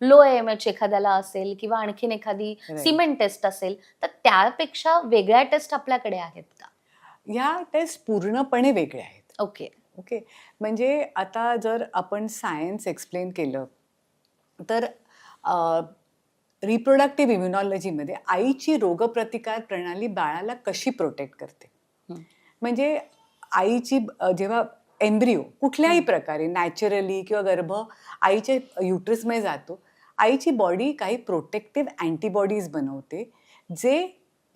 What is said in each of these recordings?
Low M H एखाद्याला असेल किंवा आणखीन एखादी Right. सिमेंट टेस्ट असेल तर त्यापेक्षा वेगळ्या टेस्ट आपल्याकडे आहेत का? ह्या टेस्ट पूर्णपणे वेगळ्या आहेत. ओके. ओके. म्हणजे आता जर आपण सायन्स एक्सप्लेन केलं तर रिप्रोडक्टिव्ह इम्युनॉलॉजीमध्ये आईची रोगप्रतिकार प्रणाली बाळाला कशी प्रोटेक्ट करते? हं. म्हणजे आईची अ, जेव्हा एम्ब्रिओ कुठल्याही प्रकारे नॅचरली किंवा गर्भ आईच्या युट्रसमध्ये जातो. आईची बॉडी काही प्रोटेक्टिव्ह अँटीबॉडीज बनवते जे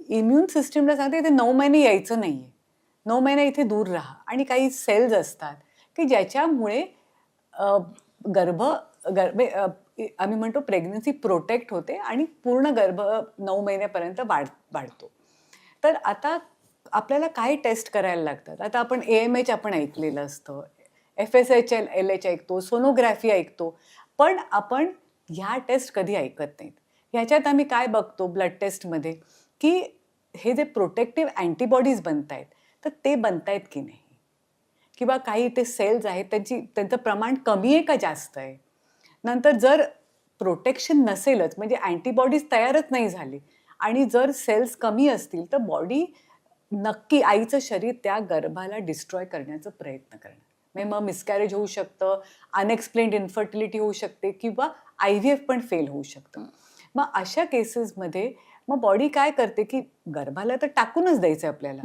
इम्युन सिस्टीमला सांगते ते नऊ महिने यायचं नाही आहे नऊ महिने इथे दूर राहा. आणि काही सेल्स असतात की ज्याच्यामुळे गर्भ गर्भ आम्ही म्हणतो प्रेग्नन्सी प्रोटेक्ट होते आणि पूर्ण गर्भ नऊ महिन्यापर्यंत वाढ वाढतो. तर आता आपल्याला काय टेस्ट करायला लागतात. आता आपण ए एम एच आपण ऐकलेलं असतं. F S H L L H ऐकतो सोनोग्राफी ऐकतो. पण आपण ह्या टेस्ट कधी ऐकत नाहीत. ह्याच्यात आम्ही काय बघतो ब्लड टेस्टमध्ये? की हे जे प्रोटेक्टिव्ह अँटीबॉडीज बनत आहेत तर ते बनत आहेत की नाही? किंवा काही ते सेल्स आहेत त्यांची त्यांचं प्रमाण कमी आहे का जास्त आहे? नंतर जर प्रोटेक्शन नसेलच म्हणजे अँटीबॉडीज तयारच नाही झाली आणि जर सेल्स कमी असतील तर बॉडी नक्की आईचं शरीर त्या गर्भाला डिस्ट्रॉय करण्याचा प्रयत्न करणार. म्हणजे मग मिसकॅरेज होऊ शकतं अनएक्सप्लेन्ड इन्फर्टिलिटी होऊ शकते किंवा आय व्ही एफ पण फेल होऊ शकतं. मग अशा केसेसमध्ये मग बॉडी काय करते की गर्भाला तर टाकूनच द्यायचं आहे आपल्याला.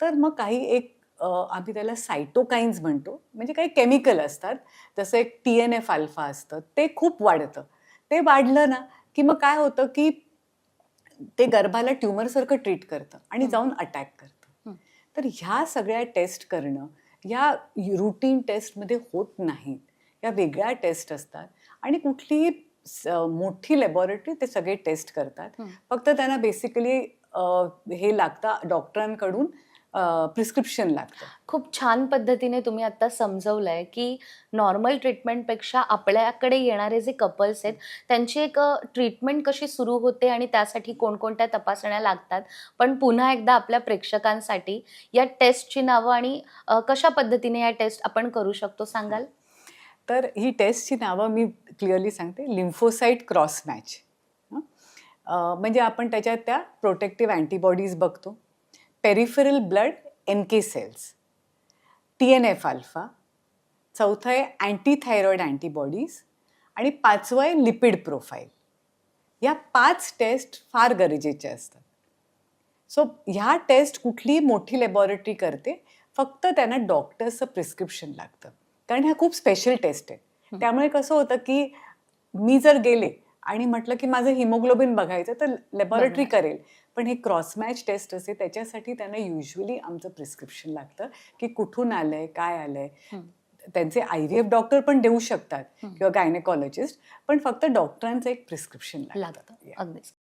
तर मग काही एक आम्ही त्याला सायटोकाइन्स म्हणतो. म्हणजे काही केमिकल असतात. जसं एक टी एन एफ अल्फा असतं. ते खूप वाढतं. ते वाढलं ना की मग काय होतं की ते गर्भाला ट्युमरसारखं ट्रीट करतं आणि. जाऊन अटॅक करतं. तर ह्या सगळ्या टेस्ट करणं ह्या रुटीन टेस्टमध्ये होत नाहीत या वेगळ्या टेस्ट असतात आणि कुठलीही मोठी लॅबॉरेटरी ते सगळे टेस्ट करतात. फक्त त्यांना बेसिकली हे लागतं डॉक्टरांकडून प्रिस्क्रिप्शन लागतं. खूप छान पद्धतीने तुम्ही आता समजवलंय की नॉर्मल ट्रीटमेंटपेक्षा आपल्याकडे येणारे जे कपल्स आहेत त्यांची एक ट्रीटमेंट कशी सुरू होते आणि त्यासाठी कोणकोणत्या तपासण्या लागतात? पण पुन्हा एकदा आपल्या प्रेक्षकांसाठी या टेस्टची नावं आणि कशा पद्धतीने या टेस्ट आपण करू शकतो सांगाल? तर ही टेस्टची नावं मी क्लिअरली सांगते. लिम्फोसाईट क्रॉस मॅच म्हणजे आपण त्याच्यात त्या प्रोटेक्टिव्ह अँटीबॉडीज बघतो. Peripheral blood N K cells T N F alpha चौथं आहे अँटीथायरॉइड अँटीबॉडीज आणि पाचवं आहे लिपिड प्रोफाईल या पाच टेस्ट फार गरजेच्या असतात. सो ह्या टेस्ट कुठलीही मोठी लॅबॉरेटरी करते फक्त त्यांना डॉक्टर्सचं प्रिस्क्रिप्शन लागतं. कारण ह्या खूप स्पेशल टेस्ट आहे. त्यामुळे कसं होतं की मी जर गेले आणि म्हटलं की माझं हिमोग्लोबिन बघायचं तर लॅबॉरेटरी. करेल पण हे क्रॉस मॅच टेस्ट असते त्याच्यासाठी त्यांना युजली आमचं प्रिस्क्रिप्शन लागतं की कुठून आलंय काय आलंय. त्यांचे आय व्ही एफ डॉक्टर पण देऊ शकतात. किंवा गायनेकॉलॉजिस्ट पण फक्त डॉक्टरांचं एक प्रिस्क्रिप्शन लागतं लागतं अगदीच